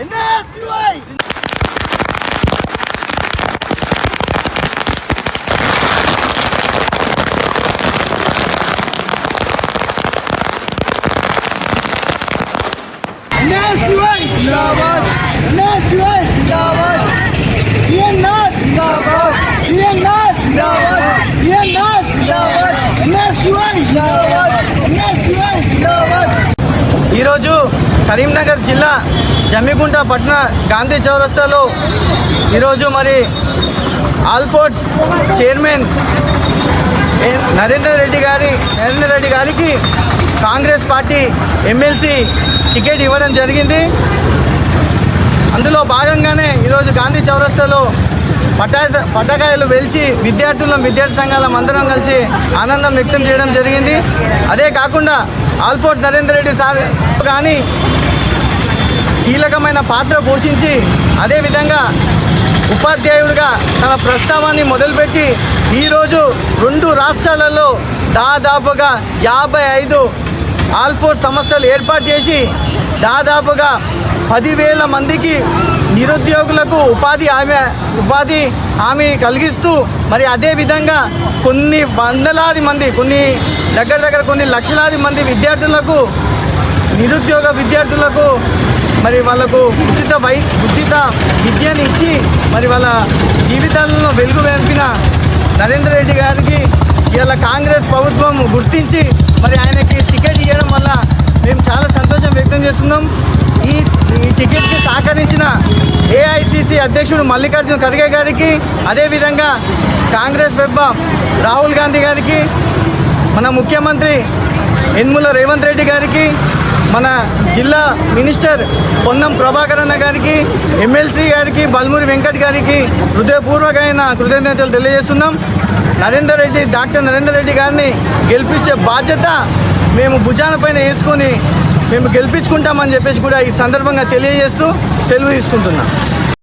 الناس شوي الناس شوي زنداباد الناس شوي زنداباد هي الناس زنداباد هي الناس زنداباد هي الناس زنداباد الناس شوي زنداباد الناس شوي زنداباد ఈరోజు కరీంనగర్ జిల్లా జమ్మిగుంట పట్న గాంధీ చౌరస్తాలో ఈరోజు మరి ఆల్ఫోర్డ్స్ చైర్మన్ నరేంద్ర నరేందర్ రెడ్డి గారి నరేందర్ రెడ్డి గారికి కాంగ్రెస్ పార్టీ ఎమ్మెల్సీ టికెట్ ఇవ్వడం జరిగింది. అందులో భాగంగానే ఈరోజు గాంధీ చౌరస్తాలో పటా పట్టకాయలు వెలిచి విద్యార్థులం విద్యార్థి సంఘాలం అందరం కలిసి ఆనందం వ్యక్తం చేయడం జరిగింది. అదే కాకుండా ఆల్ఫోర్స్ నరేందర్ రెడ్డి సార్ కానీ కీలకమైన పాత్ర పోషించి అదేవిధంగా ఉపాధ్యాయుడిగా తన ప్రస్తావాన్ని మొదలుపెట్టి ఈరోజు రెండు రాష్ట్రాలలో దాదాపుగా యాభై ఐదు ఆల్ఫోర్స్ సంస్థలు ఏర్పాటు చేసి దాదాపుగా పదివేల మందికి నిరుద్యోగులకు ఉపాధి హామీ ఉపాధి హామీ కలిగిస్తూ మరి అదేవిధంగా కొన్ని వందలాది మంది కొన్ని దగ్గర దగ్గర కొన్ని లక్షలాది మంది విద్యార్థులకు నిరుద్యోగ విద్యార్థులకు మరి వాళ్ళకు ఉచిత వై ఉచిత విద్యను ఇచ్చి మరి వాళ్ళ జీవితాలను వెలుగు వెంపిన నరేంద్ర రెడ్డి గారికి ఇవాళ కాంగ్రెస్ ప్రభుత్వం గుర్తించి మరి ఆయనకి టికెట్ ఇవ్వడం వల్ల మేము చాలా సంతోషం వ్యక్తం చేస్తున్నాం. ఈ ఈ టికెట్కి సహకరించిన ఏఐసిసి అధ్యక్షుడు మల్లికార్జున ఖర్గే గారికి అదేవిధంగా కాంగ్రెస్ పెబ్బ రాహుల్ గాంధీ గారికి మన ముఖ్యమంత్రి యన్ముల రేవంత్ రెడ్డి గారికి మన జిల్లా మినిస్టర్ పొన్నం ప్రభాకర్ అన్న గారికి ఎమ్మెల్సీ గారికి బల్మూరి వెంకట్ గారికి హృదయపూర్వకమైన కృతజ్ఞతలు తెలియజేస్తున్నాం. నరేందర్ రెడ్డి డాక్టర్ నరేందర్ రెడ్డి గారిని గెలిపించే బాధ్యత మేము భుజాన పైన వేసుకొని మేము గెలిపించుకుంటామని చెప్పేసి కూడా ఈ సందర్భంగా తెలియజేస్తూ సెలవు తీసుకుంటున్నాం.